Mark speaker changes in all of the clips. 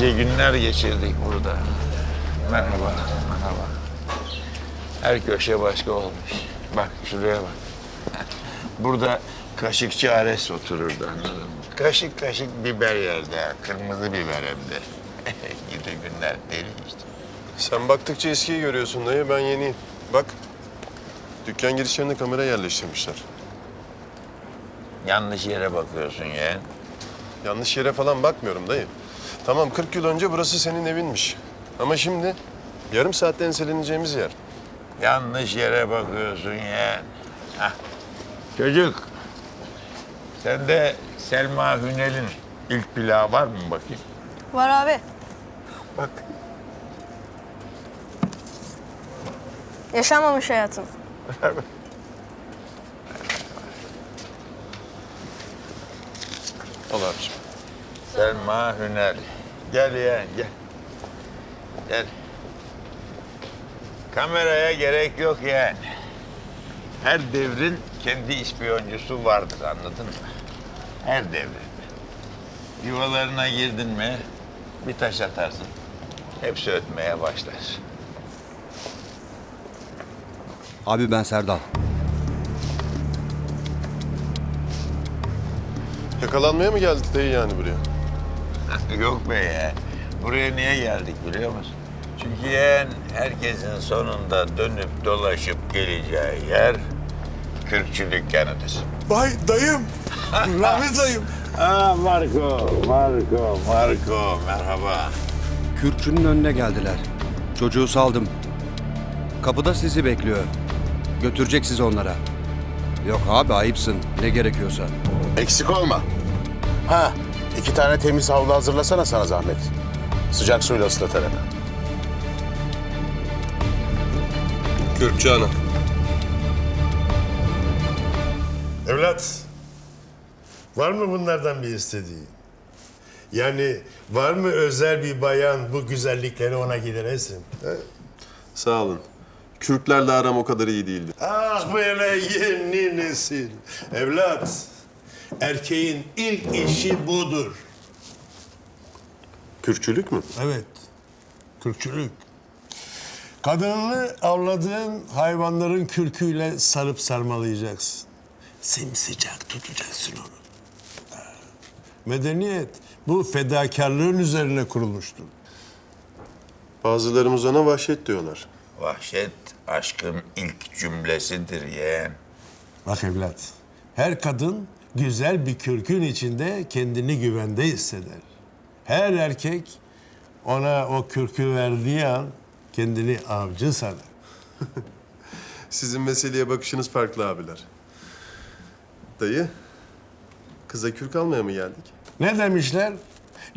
Speaker 1: nice günler geçirdik burada. Merhaba, merhaba. Her köşe başka olmuş. Bak şuraya bak. Burada kaşıkçı Ares otururdu anladın mı? Kaşık kaşık biber yerde, kırmızı biber hem de. Gidi günler deli işte.
Speaker 2: Sen baktıkça eskiyi görüyorsun dayı, ben yeniyim. Bak, dükkan girişlerine kamera yerleştirmişler.
Speaker 1: Yanlış yere bakıyorsun yeğen.
Speaker 2: Yanlış yere falan bakmıyorum dayı. Tamam 40 yıl önce burası senin evinmiş. Ama şimdi yarım saatte enseleneceğimiz yer.
Speaker 1: Yanlış yere bakıyorsun yeğen. Hah. Çocuk, sende Selma Hünel'in ilk plağı var mı bakayım?
Speaker 3: Var abi.
Speaker 1: Bak.
Speaker 3: Yaşanmamış hayatım.
Speaker 2: Al abiciğim.
Speaker 1: Selma Hünel. Gel yeğen gel. Gel. Kameraya gerek yok yeğen. Her devrin kendi ispiyoncusu vardır anladın mı? Her devrin. Yuvalarına girdin mi bir taş atarsın. Hepsi ötmeye başlar.
Speaker 4: Abi ben Serdal.
Speaker 2: Yakalanmaya mı geldik dayı yani buraya?
Speaker 1: Yok be ya. Buraya niye geldik biliyor musun? Çünkü yeğen herkesin sonunda dönüp dolaşıp geleceği yer kürkçü dükkanıdır.
Speaker 5: Vay dayım. Ramiz dayım.
Speaker 1: Aa Marco, Marco, Marco merhaba.
Speaker 4: Kürkçünün önüne geldiler. Çocuğu saldım. Kapıda sizi bekliyor. Götürecek sizi onlara. Yok abi ayıpsın. Ne gerekiyorsa.
Speaker 6: Eksik olma. Ha, iki tane temiz havlu hazırlasana sana zahmet. Sıcak suyla ıslatarak.
Speaker 2: Kürkçü ana.
Speaker 5: Evlat. Var mı bunlardan bir istediğin? Yani var mı özel bir bayan bu güzellikleri ona gideresin? he?
Speaker 2: Sağ olun. Kürklerle aram o kadar iyi değildi.
Speaker 5: Ah böyle yeni nesil. Evlat. Erkeğin ilk işi budur.
Speaker 2: Kürkçülük mü?
Speaker 5: Evet. Kürkçülük. Kadınını avladığın hayvanların kürküyle sarıp sarmalayacaksın. Simsıcak tutacaksın onu. Medeniyet bu fedakarlığın üzerine kurulmuştur.
Speaker 2: Bazılarımız ona vahşet diyorlar.
Speaker 1: Vahşet aşkın ilk cümlesidir yeğen.
Speaker 5: Bak evlat, her kadın güzel bir kürkün içinde kendini güvende hisseder. Her erkek ona o kürkü verdiği an kendini avcı sanar.
Speaker 2: Sizin meseleye bakışınız farklı abiler. Dayı, kıza kürk almaya mı geldik?
Speaker 5: Ne demişler?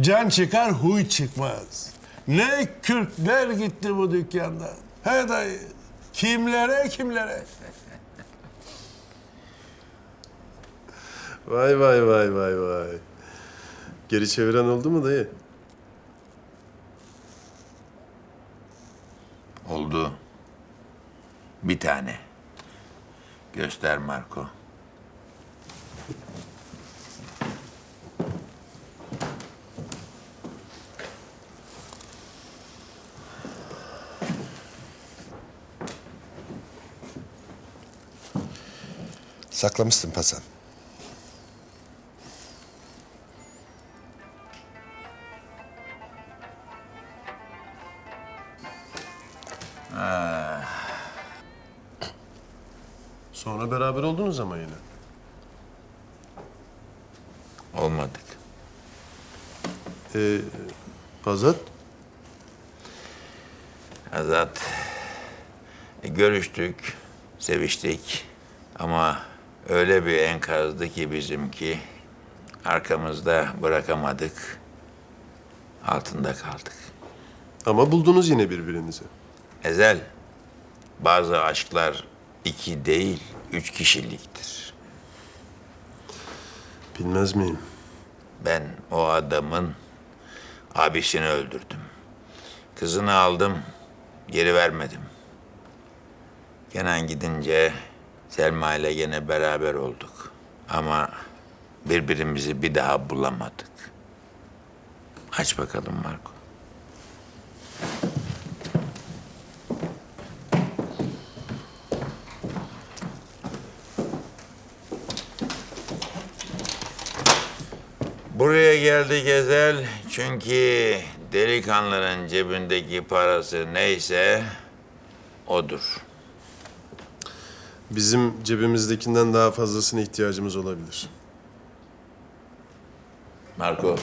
Speaker 5: Can çıkar, huy çıkmaz. Ne kürkler gitti bu dükkanda. He dayı, kimlere kimlere.
Speaker 2: Vay vay vay vay vay. Geri çeviren oldu mu dayı?
Speaker 1: Oldu. Bir tane. Göster Marco.
Speaker 5: Saklamışsın pasan.
Speaker 2: Azat,
Speaker 1: Azat. e, görüştük, seviştik. Ama öyle bir enkazdı ki bizimki. Arkamızda bırakamadık. Altında kaldık.
Speaker 2: ama buldunuz yine birbirinizi.
Speaker 1: Ezel, bazı aşklar iki değil, üç kişiliktir.
Speaker 2: Bilmez miyim?
Speaker 1: Ben o adamın abisini öldürdüm. Kızını aldım, geri vermedim. Kenan gidince Selma ile gene beraber olduk. Ama birbirimizi bir daha bulamadık. Aç bakalım Marco. Buraya geldi Gezel çünkü delikanlının cebindeki parası neyse odur.
Speaker 2: Bizim cebimizdekinden daha fazlasına ihtiyacımız olabilir.
Speaker 1: Marco.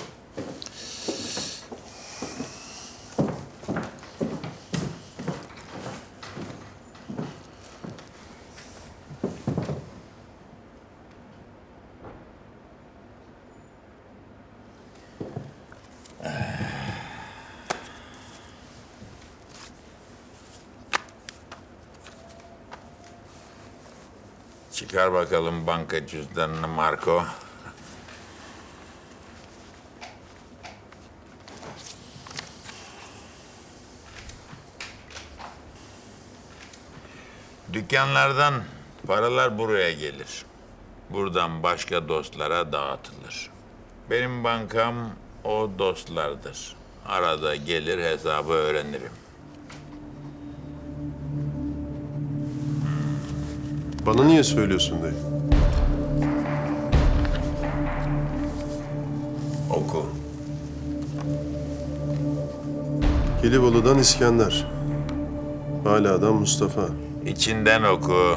Speaker 1: Çıkar bakalım banka cüzdanını Marco. Dükkanlardan paralar buraya gelir. Buradan başka dostlara dağıtılır. Benim bankam o dostlardır. Arada gelir hesabı öğrenirim.
Speaker 2: Bana niye söylüyorsun dayı?
Speaker 1: Oku.
Speaker 2: Gelibolu'dan İskender. Hala'dan Mustafa.
Speaker 1: İçinden oku.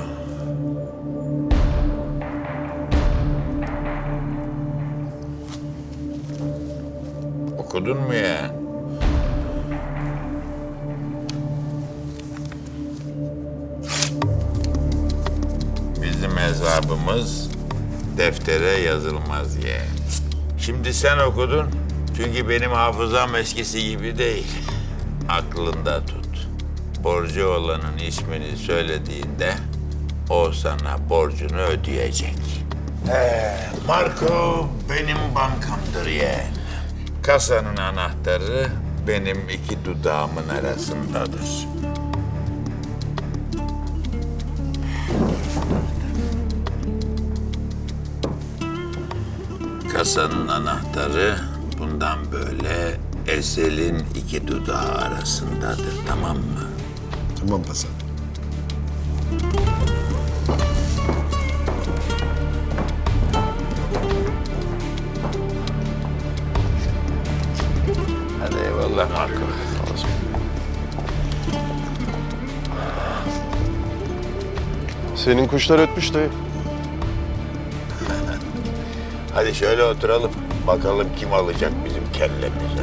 Speaker 1: Okudun mu ya? Bizim hesabımız deftere yazılmaz ya. Şimdi sen okudun. Çünkü benim hafızam eskisi gibi değil. Aklında tut. Borcu olanın ismini söylediğinde o sana borcunu ödeyecek. Ee, Marco benim bankamdır yeğen. Kasanın anahtarı benim iki dudağımın arasındadır. Kasanın anahtarı bundan böyle Esel'in iki dudağı arasındadır, tamam mı?
Speaker 2: Tamam Hasan.
Speaker 1: Hadi eyvallah Marco.
Speaker 2: Senin kuşlar ötmüş dayı.
Speaker 1: Hadi şöyle oturalım. Bakalım kim alacak bizim kellemizi.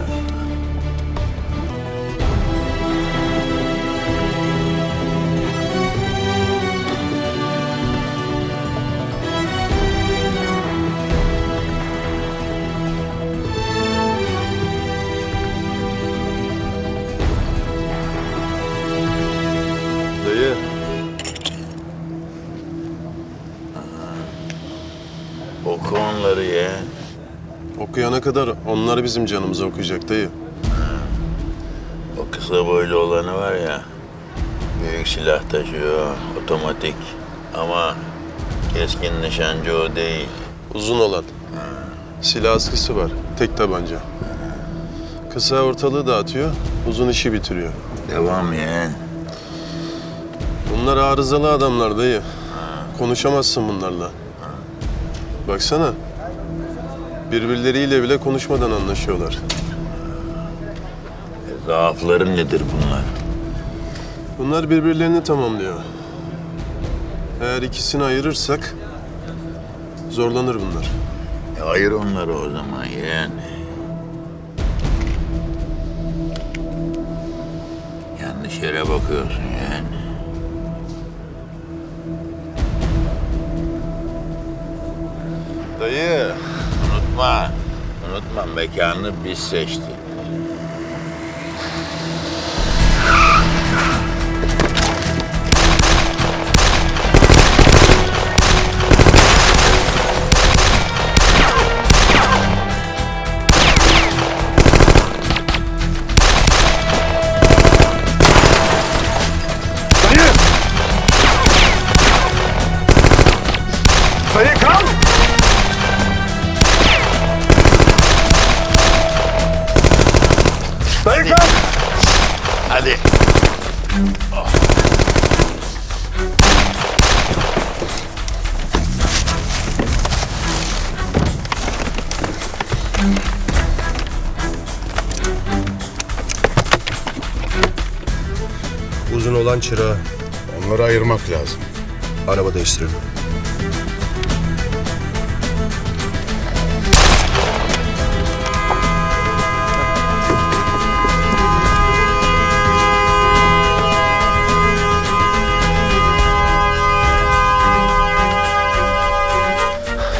Speaker 2: Kadar onlar bizim canımıza okuyacak dayı.
Speaker 1: O kısa boylu olanı var ya. Büyük silah taşıyor, otomatik. Ama keskin nişancı o değil.
Speaker 2: Uzun olan. Silah askısı var. Tek tabanca. Kısa ortalığı dağıtıyor, uzun işi bitiriyor.
Speaker 1: Devam yeğen.
Speaker 2: Bunlar arızalı adamlar dayı. Konuşamazsın bunlarla. Baksana. Birbirleriyle bile konuşmadan anlaşıyorlar.
Speaker 1: Zaafları nedir bunlar?
Speaker 2: Bunlar birbirlerini tamamlıyor. Eğer ikisini ayırırsak zorlanır bunlar.
Speaker 1: E, ayır onları o zaman yeğen. Yanlış yere bakıyorsun yeğen.
Speaker 2: Dayı.
Speaker 1: Unutma, unutma mekanı biz seçtik.
Speaker 3: Uzun olan çırağı.
Speaker 6: Onları ayırmak lazım.
Speaker 3: Araba değiştirelim.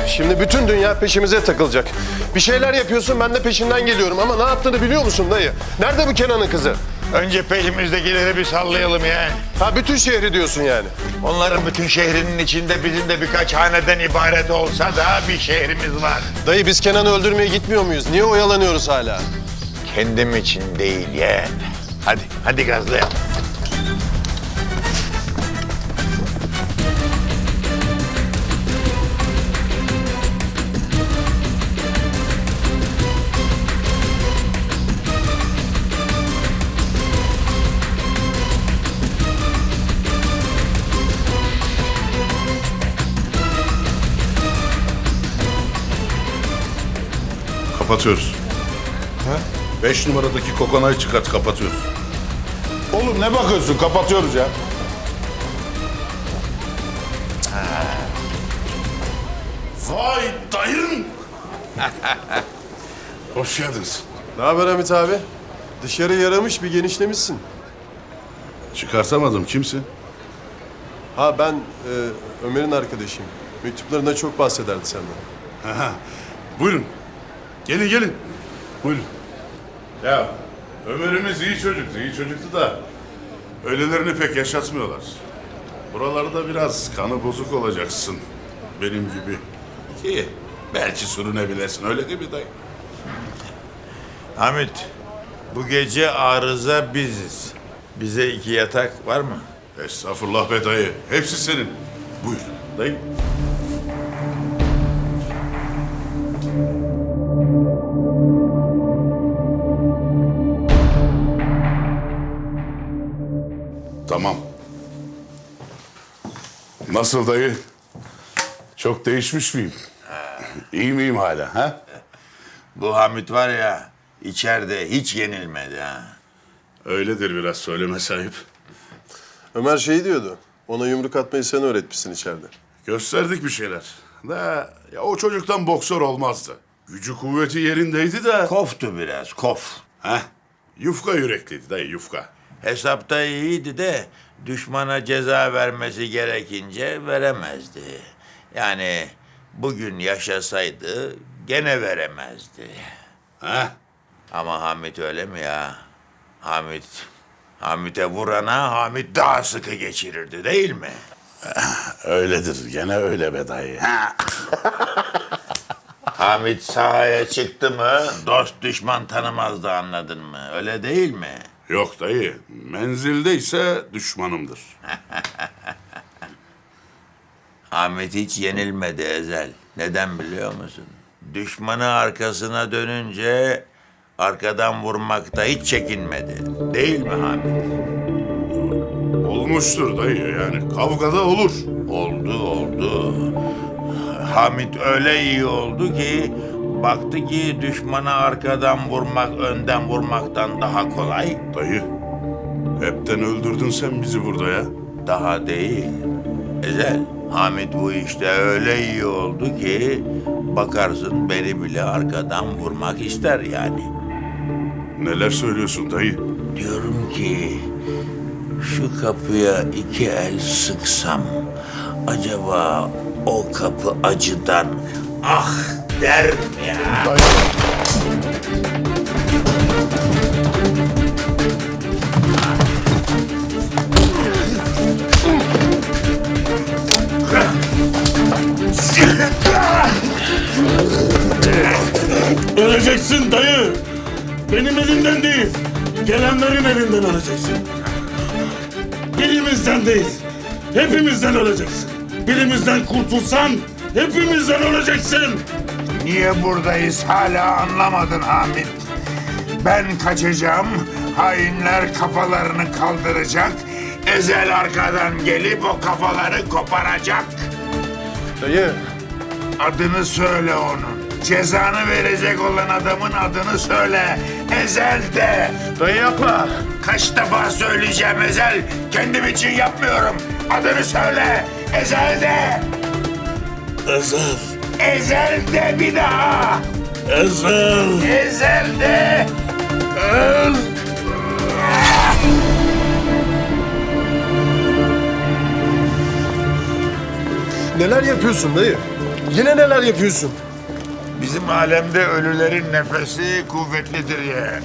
Speaker 2: Şimdi bütün dünya peşimize takılacak. Bir şeyler yapıyorsun ben de peşinden geliyorum ama ne yaptığını biliyor musun dayı? Nerede bu Kenan'ın kızı?
Speaker 1: Önce peşimizdekileri bir sallayalım ya.
Speaker 2: Ha bütün şehri diyorsun yani.
Speaker 1: Onların bütün şehrinin içinde bizim de birkaç haneden ibaret olsa da bir şehrimiz var.
Speaker 2: Dayı biz Kenan'ı öldürmeye gitmiyor muyuz? Niye oyalanıyoruz hala?
Speaker 1: Kendim için değil yeğen. Hadi, hadi gazlayalım.
Speaker 7: Kapatıyoruz. Beş numaradaki kokonayı çıkart kapatıyoruz.
Speaker 6: Oğlum ne bakıyorsun? Kapatıyoruz ya.
Speaker 7: Vay dayın! Hoş geldiniz.
Speaker 2: Ne haber Hamit abi? Dışarı yaramış bir genişlemişsin.
Speaker 7: Çıkartamadım. Kimsin?
Speaker 2: Ha ben e, Ömer'in arkadaşıyım. Mektuplarında çok bahsederdi senden.
Speaker 7: Aha. Buyurun. Gelin gelin. Buyurun. Ya Ömer'imiz iyi çocuktu, iyi çocuktu da öylelerini pek yaşatmıyorlar. Buralarda biraz kanı bozuk olacaksın. Benim gibi. Ki belki sürünebilirsin. Öyle değil mi dayı?
Speaker 1: Hamit, bu gece arıza biziz. Bize iki yatak var mı?
Speaker 7: Estağfurullah be dayı. Hepsi senin. Buyur dayı. Nasıl dayı? Çok değişmiş miyim? İyi miyim hala ha?
Speaker 1: Bu Hamit var ya, içeride hiç yenilmedi ha.
Speaker 7: Öyledir biraz söyleme sahip.
Speaker 2: Ömer şey diyordu. Ona yumruk atmayı sen öğretmişsin içeride.
Speaker 7: Gösterdik bir şeyler. Da ya o çocuktan boksör olmazdı. Gücü kuvveti yerindeydi de.
Speaker 1: Koftu biraz, kof.
Speaker 7: Heh. Yufka yürekliydi dayı yufka.
Speaker 1: Hesapta iyiydi de düşmana ceza vermesi gerekince veremezdi. Yani bugün yaşasaydı gene veremezdi.
Speaker 7: Heh.
Speaker 1: Ama Hamit öyle mi ya? Hamit, Hamit'e vurana Hamit daha sıkı geçirirdi değil mi?
Speaker 7: Öyledir gene öyle be dayı. Ha.
Speaker 1: Hamit sahaya çıktı mı dost düşman tanımazdı anladın mı? Öyle değil mi?
Speaker 7: Yok dayı menzildeyse düşmanımdır.
Speaker 1: Hamit hiç yenilmedi Ezel. Neden biliyor musun? Düşmanı arkasına dönünce arkadan vurmakta hiç çekinmedi. Değil mi Hamit?
Speaker 7: Olmuştur dayı yani kavgada olur.
Speaker 1: Oldu oldu. Hamit öyle iyi oldu ki baktı ki düşmanı arkadan vurmak önden vurmaktan daha kolay.
Speaker 7: Dayı hepten öldürdün sen bizi burada ya.
Speaker 1: Daha değil. Ezel, Hamit bu işte öyle iyi oldu ki bakarsın beni bile arkadan vurmak ister yani.
Speaker 7: Neler söylüyorsun dayı?
Speaker 1: Diyorum ki şu kapıya iki el sıksam acaba o kapı acıdan ah der ya?
Speaker 8: Öleceksin dayı. Benim elimden değil. Gelenlerin elinden öleceksin. Birimizden değil. Hepimizden öleceksin. Birimizden kurtulsan hepimizden öleceksin.
Speaker 1: Niye buradayız hala anlamadın Hamit. Ben kaçacağım. Hainler kafalarını kaldıracak. Ezel arkadan gelip o kafaları koparacak.
Speaker 2: Dayı,
Speaker 1: Adını söyle onun. Cezanı verecek olan adamın adını söyle. Ezel de.
Speaker 2: dayı yapma.
Speaker 1: Kaç defa söyleyeceğim Ezel. Kendim için yapmıyorum. Adını söyle. Ezel de.
Speaker 8: Ezel.
Speaker 1: Ezel de bir daha.
Speaker 8: Ezel.
Speaker 1: Ezel de.
Speaker 2: Neler yapıyorsun dayı? Yine neler yapıyorsun?
Speaker 1: Bizim alemde ölülerin nefesi kuvvetlidir yeğen.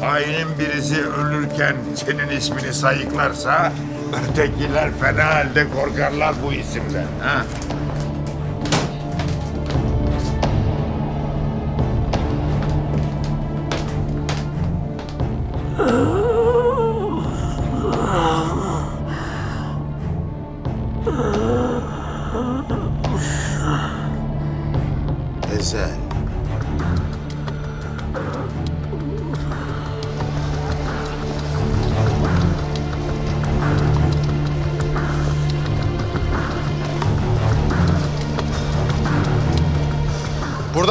Speaker 1: Hainin birisi ölürken senin ismini sayıklarsa ötekiler fena halde korkarlar bu isimden. Ha?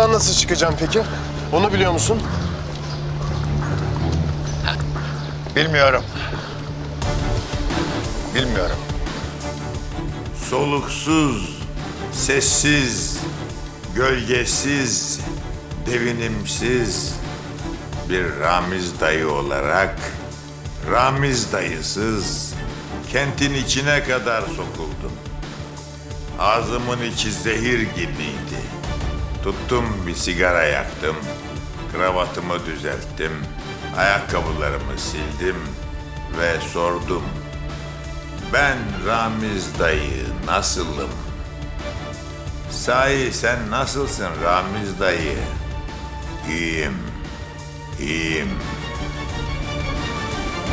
Speaker 2: Buradan nasıl çıkacağım peki? Onu biliyor musun?
Speaker 1: Bilmiyorum. Bilmiyorum. Soluksuz, sessiz, gölgesiz, devinimsiz bir Ramiz dayı olarak Ramiz dayısız kentin içine kadar sokuldum. Ağzımın içi zehir gibiydi. Tuttum bir sigara yaktım. Kravatımı düzelttim. Ayakkabılarımı sildim ve sordum. Ben Ramiz dayı nasılım? Sahi sen nasılsın Ramiz dayı? İyiyim, iyiyim.